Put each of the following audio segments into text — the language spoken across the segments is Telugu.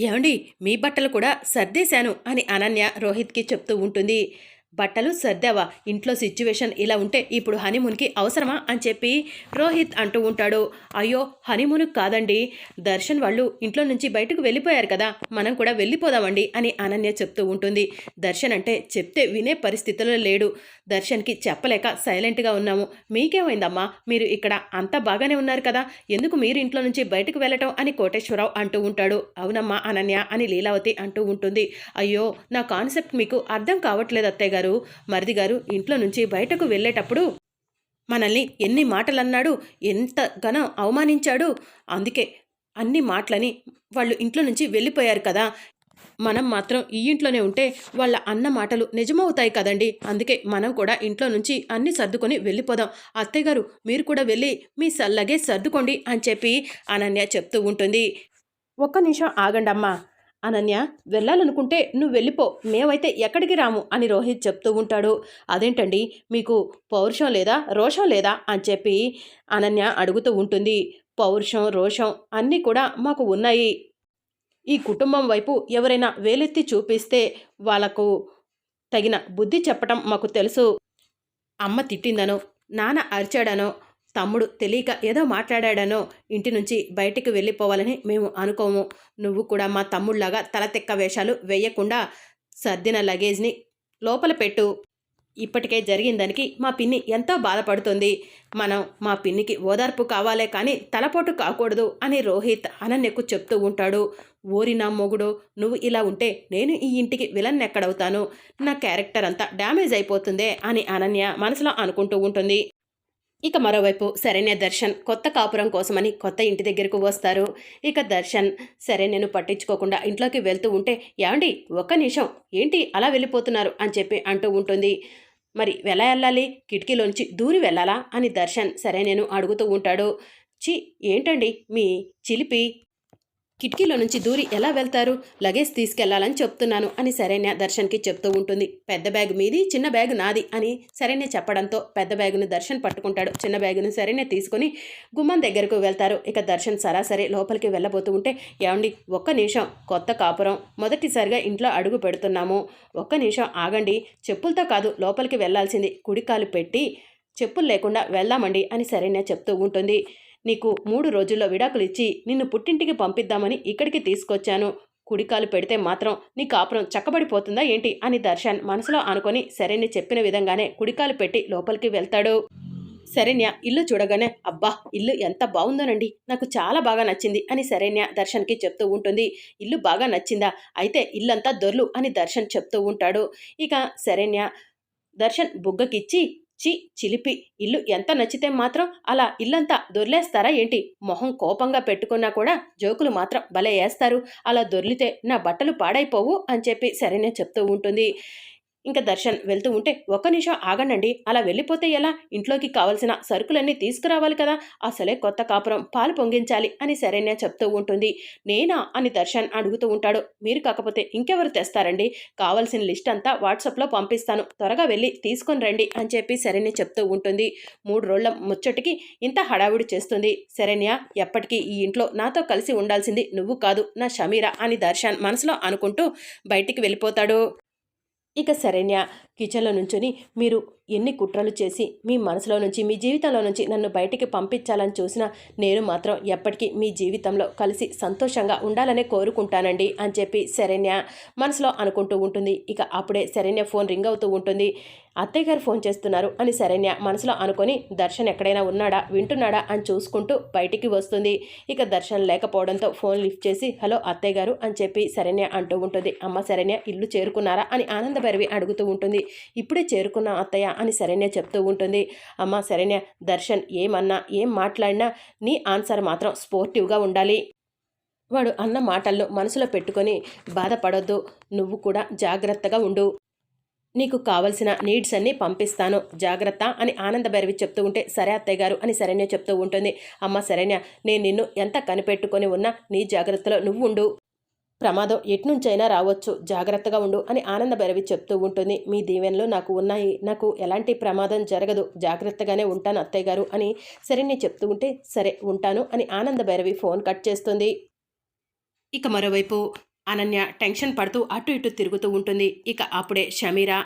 ఏమండి మీ బట్టలు కూడా సర్దేశాను అని అనన్య రోహిత్కి చెప్తూ ఉంటుంది. బట్టలు సర్దావా? ఇంట్లో సిచ్యువేషన్ ఇలా ఉంటే ఇప్పుడు హనీమూన్కి అవసరమా? అని చెప్పి రోహిత్ అంటూ ఉంటాడు. అయ్యో హనీమూన్ కాదండి. దర్శన్ వాళ్ళు ఇంట్లో నుంచి బయటకు వెళ్ళిపోయారు కదా మనం కూడా వెళ్ళిపోదామండి అని అనన్య చెప్తూ ఉంటుంది. దర్శన్ అంటే చెప్తే వినే పరిస్థితిలో లేడు. దర్శన్కి చెప్పలేక సైలెంట్గా ఉన్నాము. మీకేమైందమ్మా? మీరు ఇక్కడ అంతా బాగానే ఉన్నారు కదా ఎందుకు మీరు ఇంట్లో నుంచి బయటకు వెళ్ళటం అని కోటేశ్వరరావు అంటూ ఉంటాడు. అవునమ్మా అనన్య అని లీలావతి అంటూ ఉంటుంది. అయ్యో నా కాన్సెప్ట్ మీకు అర్థం కావట్లేదు అత్తయ్య గారు మరిది గారు ఇంట్లో నుంచి బయటకు వెళ్ళేటప్పుడు మనల్ని ఎన్ని మాటలు అన్నాడు ఘనం అవమానించాడు. అందుకే అన్ని మాటలని వాళ్ళు ఇంట్లో నుంచి వెళ్ళిపోయారు కదా. మనం మాత్రం ఈ ఇంట్లోనే ఉంటే వాళ్ళ అన్న మాటలు నిజమవుతాయి కదండి. అందుకే మనం కూడా ఇంట్లో నుంచి అన్ని సర్దుకొని వెళ్ళిపోదాం. అత్తయ్య గారు మీరు కూడా వెళ్ళి మీ సల్లగే సర్దుకోండి అని చెప్పి అనన్య చెప్తూ ఉంటుంది. ఒక్క నిమిషం ఆగండమ్మా. అనన్య వెళ్ళాలనుకుంటే నువ్వు వెళ్ళిపో మేమైతే ఎక్కడికి రాము అని రోహిత్ చెప్తూ ఉంటాడు. అదేంటండి మీకు పౌరుషం లేదా రోషం లేదా అని చెప్పి అనన్య అడుగుతూ ఉంటుంది. పౌరుషం రోషం అన్నీ కూడా మాకు ఉన్నాయి. ఈ కుటుంబం వైపు ఎవరైనా వేలెత్తి చూపిస్తే వాళ్ళకు తగిన బుద్ధి చెప్పటం మాకు తెలుసు. అమ్మ తిట్టిందనో నాన్న అరిచాడనో తమ్ముడు తెలియక ఏదో మాట్లాడాడనో ఇంటి నుంచి బయటికి వెళ్ళిపోవాలని మేము అనుకోము. నువ్వు కూడా మా తమ్ముళ్ళాగా తలతెక్క వేషాలు వేయకుండా సర్దిన లగేజ్ని లోపల పెట్టు. ఇప్పటికే జరిగిన దానికి మా పిన్ని ఎంతో బాధపడుతుంది. మనం మా పిన్నికి ఓదార్పు కావాలే కానీ తలపోటు కాకూడదు అని రోహిత్ అనన్యకు చెప్తూ ఉంటాడు. ఓరి నా మొగుడు నువ్వు ఇలా ఉంటే నేను ఈ ఇంటికి విలన్ ఎక్కడవుతాను నా క్యారెక్టర్ అంతా డ్యామేజ్ అయిపోతుందే అని అనన్య మనసులో అనుకుంటూ ఉంటుంది. ఇక మరోవైపు శరణ్య దర్శన్ కొత్త కాపురం కోసమని కొత్త ఇంటి దగ్గరకు వస్తారు. ఇక దర్శన్ సరే పట్టించుకోకుండా ఇంట్లోకి వెళ్తూ ఉంటే ఏమండి ఒక్క నిమిషం ఏంటి అలా వెళ్ళిపోతున్నారు? అని చెప్పి అంటూ ఉంటుంది. మరి ఎలా వెళ్ళాలి? కిటికీలోంచి దూరి వెళ్ళాలా? అని దర్శన్ సరే అడుగుతూ ఉంటాడు. చి ఏంటండి మీ చిలిపి? కిటికీలో నుంచి దూరి ఎలా వెళ్తారు? లగేజ్ తీసుకెళ్ళాలని చెప్తున్నాను అని శరణ్య దర్శన్కి చెప్తూ ఉంటుంది. పెద్ద బ్యాగ్ మీది చిన్న బ్యాగ్ నాది అని శరణ్య చెప్పడంతో పెద్ద బ్యాగును దర్శన్ పట్టుకుంటాడు. చిన్న బ్యాగును శరణ్య తీసుకొని గుమ్మం దగ్గరకు వెళ్తారు. ఇక దర్శన్ సరాసరి లోపలికి వెళ్ళబోతూ ఉంటే ఏమండి ఒక్క నిమిషం కొత్త కాపురం. మొదటిసారిగా ఇంట్లో అడుగు పెడుతున్నాము. ఒక్క నిమిషం ఆగండి. చెప్పులతో కాదు లోపలికి వెళ్ళాల్సింది కుడికాలు పెట్టి చెప్పులు లేకుండా వెళ్దామండి అని శరణ్య చెప్తూ ఉంటుంది. నీకు మూడు రోజుల్లో విడాకులు ఇచ్చి నిన్ను పుట్టింటికి పంపిద్దామని ఇక్కడికి తీసుకొచ్చాను. కుడికాలు పెడితే మాత్రం నీ కాపురం చక్కబడిపోతుందా ఏంటి? అని దర్శన్ మనసులో అనుకొని శరణ్య చెప్పిన విధంగానే కుడికాలు పెట్టి లోపలికి వెళ్తాడు. శరణ్య ఇల్లు చూడగానే అబ్బా ఇల్లు ఎంత బాగుందోనండి. నాకు చాలా బాగా నచ్చింది అని శరణ్య దర్శన్కి చెప్తూ ఉంటుంది. ఇల్లు బాగా నచ్చిందా? అయితే ఇల్లంతా దొర్లు అని దర్శన్ చెప్తూ ఉంటాడు. ఇక శరణ్య దర్శన్ బుగ్గకిచ్చి చి చిలిపి. ఇల్లు ఎంత నచ్చితే మాత్రం అలా ఇల్లంతా దొర్లేస్తారా ఏంటి? మొహం కోపంగా పెట్టుకున్నా కూడా జోకులు మాత్రం భలే వేస్తారు అలా దొర్లితే నా బట్టలు పాడైపోవు అని చెప్పి సరేనే చెప్తూ ఉంటుంది. ఇంకా దర్శన్ వెళ్తూ ఉంటే ఒక్క నిమిషం ఆగండి అలా వెళ్ళిపోతే ఎలా? ఇంట్లోకి కావలసిన సరుకులన్నీ తీసుకురావాలి కదా. అసలే కొత్త కాపురం. పాలు పొంగించాలి అని శరణ్య చెప్తూ ఉంటుంది. నేనా? అని దర్శన్ అడుగుతూ ఉంటాడు. మీరు కాకపోతే ఇంకెవరు తెస్తారండి? కావలసిన లిస్ట్ అంతా వాట్సాప్లో పంపిస్తాను. త్వరగా వెళ్ళి తీసుకొని రండి అని చెప్పి శరణ్య చెప్తూ ఉంటుంది. మూడు రోజుల ముచ్చటికి ఇంత హడావుడి చేస్తుంది. శరణ్య ఎప్పటికీ ఈ ఇంట్లో నాతో కలిసి ఉండాల్సింది నువ్వు కాదు నా షమీరా అని దర్శన్ మనసులో అనుకుంటూ బయటికి వెళ్ళిపోతాడు. ఇక శరణ్య కిచెన్లో నుంచొని మీరు ఎన్ని కుట్రలు చేసి మీ మనసులో నుంచి మీ జీవితంలో నుంచి నన్ను బయటికి పంపించాలని చూసినా నేను మాత్రం ఎప్పటికీ మీ జీవితంలో కలిసి సంతోషంగా ఉండాలనే కోరుకుంటానండి అని చెప్పి శరణ్య మనసులో అనుకుంటూ ఉంటుంది. ఇక అప్పుడే శరణ్య ఫోన్ రింగ్ అవుతూ ఉంటుంది. అత్తయ్య గారు ఫోన్ చేస్తున్నారు అని శరణ్య మనసులో అనుకొని దర్శన్ ఎక్కడైనా ఉన్నాడా? వింటున్నాడా? అని చూసుకుంటూ బయటికి వస్తుంది. ఇక దర్శన్ లేకపోవడంతో ఫోన్ లిఫ్ట్ చేసి హలో అత్తయ్య గారు అని చెప్పి శరణ్య అంటూ ఉంటుంది. అమ్మ శరణ్య ఇల్లు చేరుకున్నారా? అని ఆనందభైరవి అడుగుతూ ఉంటుంది. ఇప్పుడే చేరుకున్న అత్తయ్య అని శరణ్య చెప్తూ ఉంటుంది. అమ్మ శరణ్య దర్శన్ ఏమన్నా ఏం మాట్లాడినా నీ ఆన్సర్ మాత్రం స్పోర్టివ్గా ఉండాలి. వాడు అన్న మాటలను మనసులో పెట్టుకొని బాధపడొద్దు. నువ్వు కూడా జాగ్రత్తగా ఉండు. నీకు కావలసిన నీడ్స్ అన్నీ పంపిస్తాను. జాగ్రత్త అని ఆనంద భైరవి చెప్తూ ఉంటే సరే అత్తయ్య గారు అని శరణ్య చెప్తూ ఉంటుంది. అమ్మ శరణ్య నేను నిన్ను ఎంత కనిపెట్టుకొని ఉన్నా నీ జాగ్రత్తలో నువ్వు ఉండు ప్రమాదం ఎట్నుంచైనా రావచ్చు. జాగ్రత్తగా ఉండు అని ఆనందభైరవి చెప్తూ ఉంటుంది. మీ దీవెనలు నాకు ఉన్నాయి. నాకు ఎలాంటి ప్రమాదం జరగదు. జాగ్రత్తగానే ఉంటాను అత్తయ్య గారు అని సరిని చెప్తూ ఉంటే సరే ఉంటాను అని ఆనందభైరవి ఫోన్ కట్ చేస్తుంది. ఇక మరోవైపు అనన్య టెన్షన్ పడుతూ అటు ఇటు తిరుగుతూ ఉంటుంది. ఇక అప్పుడే షమీరా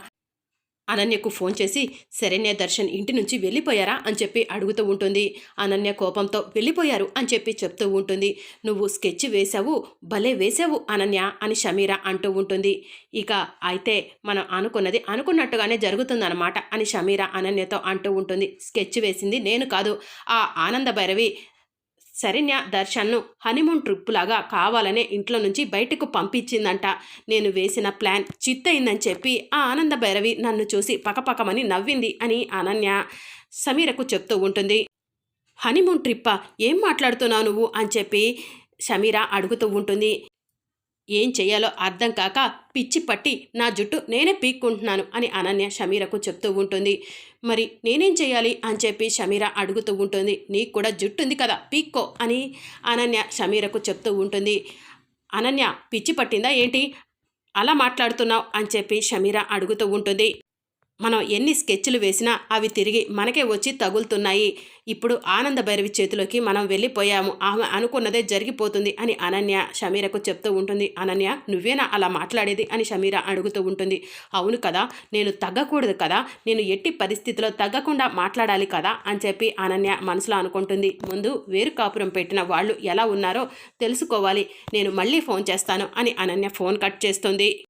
అనన్యకు ఫోన్ చేసి శరణ్య దర్శన్ ఇంటి నుంచి వెళ్ళిపోయారా? అని చెప్పి అడుగుతూ ఉంటుంది. అనన్య కోపంతో వెళ్ళిపోయారు అని చెప్పి చెప్తూ ఉంటుంది. నువ్వు స్కెచ్ వేశావు భలే వేశావు అనన్య అని షమీరా అంటూ ఉంటుంది. ఇక అయితే మనం అనుకున్నది అనుకున్నట్టుగానే జరుగుతుందన్నమాట అని షమీరా అనన్యతో అంటూ ఉంటుంది. స్కెచ్ వేసింది నేను కాదు. ఆ ఆనంద భైరవి శరణ్య దర్శన్ను హనీమూన్ ట్రిప్ లాగా కావాలనే ఇంట్లో నుంచి బయటకు పంపించిందంట. నేను వేసిన ప్లాన్ చిత్తయిందని చెప్పి ఆ ఆనంద భైరవి నన్ను చూసి పకపకమని నవ్వింది అని అనన్య సమీరకు చెప్తూ ఉంటుంది. హనీమూన్ ట్రిప్పా? ఏం మాట్లాడుతున్నావు నువ్వు? అని చెప్పి సమీర అడుగుతూ ఉంటుంది. ఏం చెయ్యాలో అర్థం కాక పిచ్చి పట్టి నా జుట్టు నేనే పీక్కుంటున్నాను అని అనన్య షమీరకు చెప్తూ ఉంటుంది. మరి నేనేం చేయాలి అని చెప్పి షమీర అడుగుతూ ఉంటుంది. నీకు కూడా జుట్టు ఉంది కదా పీక్కో అని అనన్య షమీరకు చెప్తూ ఉంటుంది. అనన్య పిచ్చి పట్టిందా ఏంటి? అలా మాట్లాడుతున్నావు అని చెప్పి షమీర అడుగుతూ ఉంటుంది. మనం ఎన్ని స్కెచ్లు వేసినా అవి తిరిగి మనకే వచ్చి తగులుతున్నాయి. ఇప్పుడు ఆనంద భైరవి చేతిలోకి మనం వెళ్ళిపోయాము. ఆమె అనుకున్నదే జరిగిపోతుంది అని అనన్య షమీరకు చెప్తూ ఉంటుంది. అనన్య నువ్వేనా అలా మాట్లాడేది అని షమీర అడుగుతూ ఉంటుంది. అవును కదా నేను తగ్గకూడదు కదా నేను ఎట్టి పరిస్థితిలో తగ్గకుండా మాట్లాడాలి కదా అని చెప్పి అనన్య మనసులో అనుకుంటుంది. ముందు వేరు కాపురం పెట్టిన వాళ్ళు ఎలా ఉన్నారో తెలుసుకోవాలి. నేను మళ్ళీ ఫోన్ చేస్తాను అని అనన్య ఫోన్ కట్ చేస్తుంది.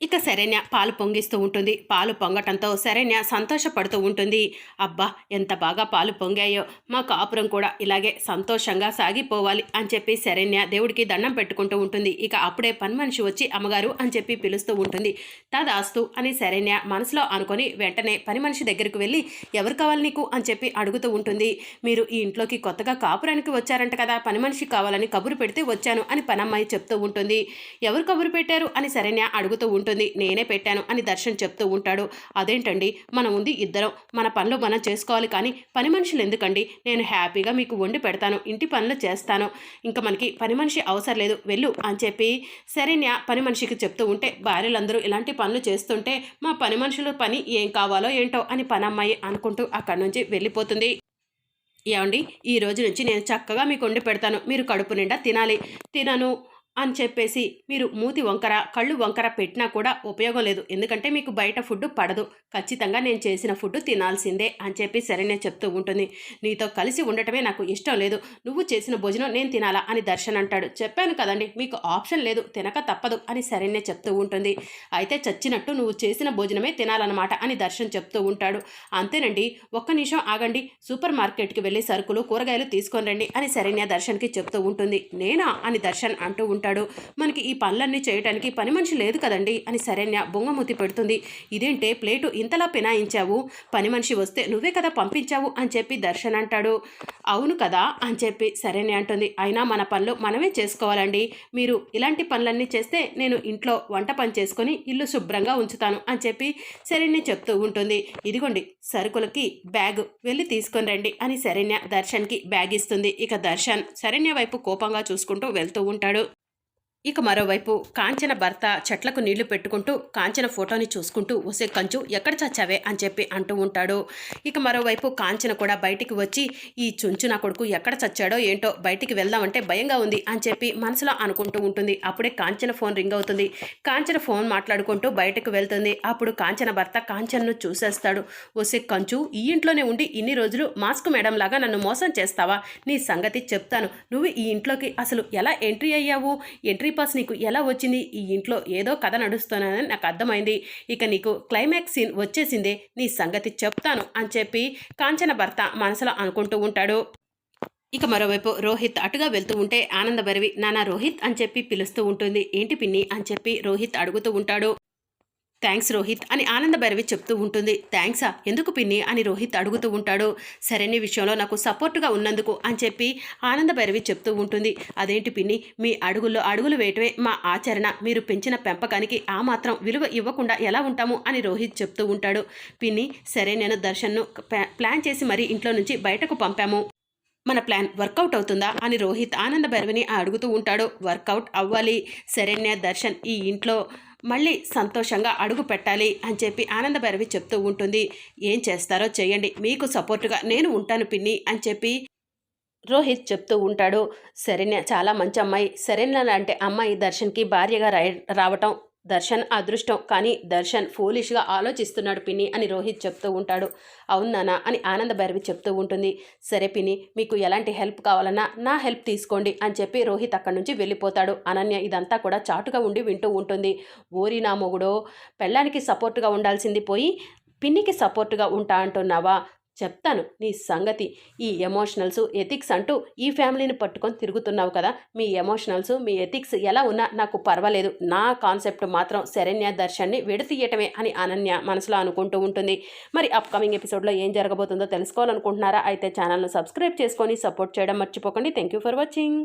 ఇక శరణ్య పాలు పొంగిస్తూ ఉంటుంది. పాలు పొంగటంతో శరణ్య సంతోషపడుతూ ఉంటుంది. అబ్బా ఎంత బాగా పాలు పొంగాయో. మా కాపురం కూడా ఇలాగే సంతోషంగా సాగిపోవాలి అని చెప్పి శరణ్య దేవుడికి దండం పెట్టుకుంటూ ఉంటుంది. ఇక అప్పుడే పని మనిషి వచ్చి అమ్మగారు అని చెప్పి పిలుస్తూ ఉంటుంది. తదాస్తు అని శరణ్య మనసులో అనుకొని వెంటనే పని మనిషి దగ్గరికి వెళ్ళి ఎవరు కావాలి నీకు? అని చెప్పి అడుగుతూ ఉంటుంది. మీరు ఈ ఇంట్లోకి కొత్తగా కాపురానికి వచ్చారంట కదా. పని మనిషి కావాలని కబురు పెడితే వచ్చాను అని పనమ్మాయి చెప్తూ ఉంటుంది. ఎవరు కబురు పెట్టారు? అని శరణ్య అడుగుతూ ఉంటుంది. ఉంటుంది. నేనే పెట్టాను అని దర్శన్ చెప్తూ ఉంటాడు. అదేంటండి? మనం ఉంది ఇద్దరం. మన పనులు మనం చేసుకోవాలి కానీ పని మనుషులు ఎందుకండి? నేను హ్యాపీగా మీకు వండి పెడతాను. ఇంటి పనులు చేస్తాను. ఇంకా మనకి పని మనిషి అవసరం లేదు. వెళ్ళు అని చెప్పి శరణ్య పని మనిషికి చెప్తూ ఉంటే భార్యలందరూ ఇలాంటి పనులు చేస్తుంటే మా పని మనుషులు పని ఏం కావాలో ఏంటో అని పనమ్మాయి అనుకుంటూ అక్కడి నుంచి వెళ్ళిపోతుంది. ఏమండి? ఈ రోజు నుంచి నేను చక్కగా మీకు వండి పెడతాను. మీరు కడుపు నిండా తినాలి. తినను. అని చెప్పేసి మీరు మూతి వంకర కళ్ళు వంకర పెట్టినా కూడా ఉపయోగం లేదు. ఎందుకంటే మీకు బయట ఫుడ్ పడదు. ఖచ్చితంగా నేను చేసిన ఫుడ్ తినాల్సిందే అని చెప్పి సరేనే చెప్తూ ఉంటుంది. నీతో కలిసి ఉండటమే నాకు ఇష్టం లేదు. నువ్వు చేసిన భోజనం నేను తినాలా అని దర్శన్ అంటాడు. చెప్పాను కదండి మీకు ఆప్షన్ లేదు. తినక తప్పదు అని సరేనే చెప్తూ ఉంటుంది. అయితే చచ్చినట్టు నువ్వు చేసిన భోజనమే తినాలన్నమాట అని దర్శన్ చెప్తూ ఉంటాడు. అంతేనండి ఒక్క నిమిషం ఆగండి. సూపర్ మార్కెట్కి వెళ్ళి సరుకులు కూరగాయలు తీసుకొని రండి అని సరైన దర్శన్కి చెప్తూ ఉంటుంది. నేనా? అని దర్శన్ అంటూ ఉంటాడు. మనకి ఈ పనులన్నీ చేయడానికి పని మనిషి లేదు కదండి అని శరణ్య బొంగమూతి పెడుతుంది. ఇదేంటే ప్లేటు ఇంతలా పినాయించావు? పని మనిషి వస్తే నువ్వే కదా పంపించావు అని చెప్పి దర్శన్ అంటాడు. అవును కదా అని చెప్పి శరణ్య అంటుంది. అయినా మన పనులు మనమే చేసుకోవాలండి. మీరు ఇలాంటి పనులన్నీ చేస్తే నేను ఇంట్లో వంట పని చేసుకొని ఇల్లు శుభ్రంగా ఉంచుతాను అని చెప్పి శరణ్య చెప్తూ ఉంటుంది. ఇదిగోండి సరుకులకి బ్యాగ్ వెళ్ళి తీసుకొని రండి అని శరణ్య దర్శన్కి బ్యాగ్ ఇస్తుంది. ఇక దర్శన్ శరణ్య వైపు కోపంగా చూసుకుంటూ వెళ్తూ ఉంటాడు. ఇక మరోవైపు కాంచన భర్త చెట్లకు నీళ్ళు పెట్టుకుంటూ కాంచన ఫోటోని చూసుకుంటూ వసే కంచు ఎక్కడ చచ్చావే? అని చెప్పి అంటూ ఉంటాడు. ఇక మరోవైపు కాంచన కూడా బయటికి వచ్చి ఈ చుంచు నా కొడుకు ఎక్కడ చచ్చాడో ఏంటో బయటికి వెళ్దామంటే భయంగా ఉంది అని చెప్పి మనసులో అనుకుంటూ ఉంటుంది. అప్పుడే కాంచన ఫోన్ రింగ్ అవుతుంది. కాంచన ఫోన్ మాట్లాడుకుంటూ బయటకు వెళ్తుంది. అప్పుడు కాంచన భర్త కాంచనను చూసేస్తాడు. వసే కంచు ఈ ఇంట్లోనే ఉండి ఇన్ని రోజులు మాస్క్ మేడం లాగా నన్ను మోసం చేస్తావా? నీ సంగతి చెప్తాను. నువ్వు ఈ ఇంట్లోకి అసలు ఎలా ఎంట్రీ అయ్యావు? ఎంట్రీ పాస్ నీకు ఎలా వచ్చింది? ఈ ఇంట్లో ఏదో కథ నడుస్తున్నానని నాకు అర్థమైంది. ఇక నీకు క్లైమాక్స్ సీన్ వచ్చేసిందే నీ సంగతి చెప్తాను అని చెప్పి కాంచన భర్త మనసులో అనుకుంటూ ఉంటాడు. ఇక మరోవైపు రోహిత్ అటుగా వెళ్తూ ఉంటే ఆనందభరివి నానా రోహిత్ అని చెప్పి పిలుస్తూ ఉంటుంది. ఏంటి పిన్ని? అని చెప్పి రోహిత్ అడుగుతూ ఉంటాడు. థ్యాంక్స్ రోహిత్ అని ఆనంద భైరవి చెప్తూ ఉంటుంది. థ్యాంక్సా ఎందుకు పిన్ని? అని రోహిత్ అడుగుతూ ఉంటాడు. సరైన విషయంలో నాకు సపోర్టుగా ఉన్నందుకు అని చెప్పి ఆనంద భైరవి చెప్తూ ఉంటుంది. అదేంటి పిన్ని? మీ అడుగుల్లో అడుగులు వేయటమే మా ఆచరణ. మీరు పెంచిన పెంపకానికి ఆ మాత్రం విలువ ఇవ్వకుండా ఎలా ఉంటాము? అని రోహిత్ చెప్తూ ఉంటాడు. పిన్ని సరే నేను దర్శన్ను ప్లా- ప్లాన్ చేసి మరీ ఇంట్లో నుంచి బయటకు పంపాము. మన ప్లాన్ వర్కౌట్ అవుతుందా? అని రోహిత్ ఆనంద భైరవిని అడుగుతూ ఉంటాడు. వర్కౌట్ అవ్వాలి. శరణ్య దర్శన్ ఈ ఇంట్లో మళ్ళీ సంతోషంగా అడుగు పెట్టాలి అని చెప్పి ఆనందభైరవి చెప్తూ ఉంటుంది. ఏం చేస్తారో చేయండి. మీకు సపోర్టుగా నేను ఉంటాను పిన్ని అని చెప్పి రోహిత్ చెప్తూ ఉంటాడు. శరణ్య చాలా మంచి అమ్మాయి. శరణ్య అంటే అమ్మాయి దర్శన్కి భార్యగా రావటం దర్శన్ అదృష్టం. కానీ దర్శన్ ఫూలిష్గా ఆలోచిస్తున్నాడు పిన్ని అని రోహిత్ చెప్తూ ఉంటాడు. అవును నానా అని ఆనంద భైరవి చెప్తూ ఉంటుంది. సరే పిన్ని మీకు ఎలాంటి హెల్ప్ కావాలన్నా నా హెల్ప్ తీసుకోండి అని చెప్పి రోహిత్ అక్కడి నుంచి వెళ్ళిపోతాడు. అనన్య ఇదంతా కూడా చాటుగా ఉండి వింటూ ఉంటుంది. ఓరి నా మొగుడో పెళ్ళానికి సపోర్టుగా ఉండాల్సింది పోయి పిన్నికి సపోర్టుగా ఉంటా అంటున్నావా? చెప్తాను నీ సంగతి. ఈ ఎమోషనల్స్ ఎథిక్స్ అంటూ ఈ ఫ్యామిలీని పట్టుకొని తిరుగుతున్నావు కదా మీ ఎమోషనల్స్ మీ ఎథిక్స్ ఎలా ఉన్నా నాకు పర్వాలేదు. నా కాన్సెప్ట్ మాత్రం శరణ్య దర్శన్ని విడతీయటమే అని అనన్య మనసులో అనుకుంటూ ఉంటుంది. మరి అప్కమింగ్ ఎపిసోడ్లో ఏం జరగబోతుందో తెలుసుకోవాలనుకుంటున్నారా? అయితే ఛానల్ను సబ్స్క్రైబ్ చేసుకొని సపోర్ట్ చేయడం మర్చిపోకండి. Thank you for watching